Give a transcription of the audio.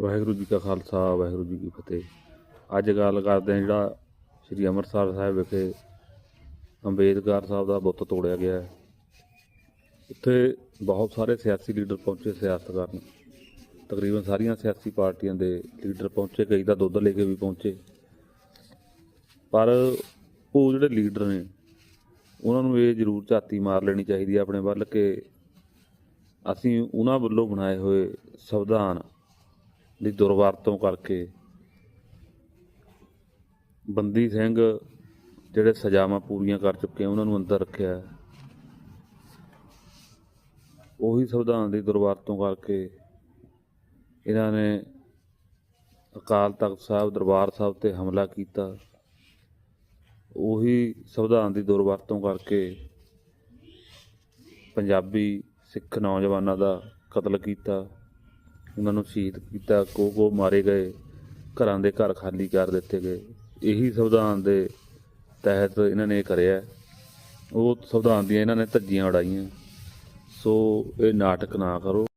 ਵਾਹਿਗੁਰੂ ਜੀ ਕਾ ਖਾਲਸਾ, ਵਾਹਿਗੁਰੂ ਜੀ ਕੀ ਫਤਿਹ। ਅੱਜ ਗੱਲ ਕਰਦੇ ਹਾਂ ਜਿਹੜਾ ਸ੍ਰੀ ਅੰਮ੍ਰਿਤਸਰ ਸਾਹਿਬ ਵਿਖੇ ਅੰਬੇਦਕਰ ਸਾਹਿਬ ਦਾ ਬੁੱਤ ਤੋੜਿਆ ਗਿਆ ਹੈ। ਉੱਥੇ ਬਹੁਤ ਸਾਰੇ ਸਿਆਸੀ ਲੀਡਰ ਪਹੁੰਚੇ ਸਿਆਸਤ ਕਰਨ। ਤਕਰੀਬਨ ਸਾਰੀਆਂ ਸਿਆਸੀ ਪਾਰਟੀਆਂ ਦੇ ਲੀਡਰ ਪਹੁੰਚੇ, ਕਈ ਤਾਂ ਦੁੱਧ ਲੈ ਕੇ ਵੀ ਪਹੁੰਚੇ। ਪਰ ਉਹ ਜਿਹੜੇ ਲੀਡਰ ਨੇ, ਉਹਨਾਂ ਨੂੰ ਇਹ ਜ਼ਰੂਰ ਝਾਤੀ ਮਾਰ ਲੈਣੀ ਚਾਹੀਦੀ ਹੈ ਆਪਣੇ ਵੱਲ ਕਿ ਅਸੀਂ ਉਹਨਾਂ ਵੱਲੋਂ ਬਣਾਏ ਹੋਏ ਸੰਵਿਧਾਨ ਦੀ ਦੁਰਵਰਤੋਂ ਕਰਕੇ ਬੰਦੀ ਸਿੰਘ ਜਿਹੜੇ ਸਜ਼ਾਵਾਂ ਪੂਰੀਆਂ ਕਰ ਚੁੱਕੇ ਉਹਨਾਂ ਨੂੰ ਅੰਦਰ ਰੱਖਿਆ ਉਹੀ ਸੰਵਿਧਾਨ ਦੀ ਦੁਰਵਰਤੋਂ ਕਰਕੇ ਇਹਨਾਂ ਨੇ ਅਕਾਲ ਤਖਤ ਸਾਹਿਬ, ਦਰਬਾਰ ਸਾਹਿਬ ਤੇ ਹਮਲਾ ਕੀਤਾ। ਉਹੀ ਸੰਵਿਧਾਨ ਦੀ ਦੁਰਵਰਤੋਂ ਕਰਕੇ ਪੰਜਾਬੀ ਸਿੱਖ ਨੌਜਵਾਨਾਂ ਦਾ ਕਤਲ ਕੀਤਾ। ਉਹਨਾਂ ਨੂੰ ਸ਼ਹੀਦ ਕੀਤਾ ਕੋ ਕੋ ਮਾਰੇ ਗਏ, ਘਰਾਂ ਦੇ ਘਰ ਖਾਲੀ ਕਰ ਦਿੱਤੇ ਗਏ। ਇਹੀ ਸੰਵਿਧਾਨ ਦੇ ਤਹਿਤ ਇਹਨਾਂ ਨੇ ਕਰਿਆ। ਉਹ ਸੰਵਿਧਾਨ ਦੀਆਂ ਇਹਨਾਂ ਨੇ ਧੱਜੀਆਂ ਉਡਾਈਆਂ। ਸੋ ਇਹ ਨਾਟਕ ਨਾ ਕਰੋ।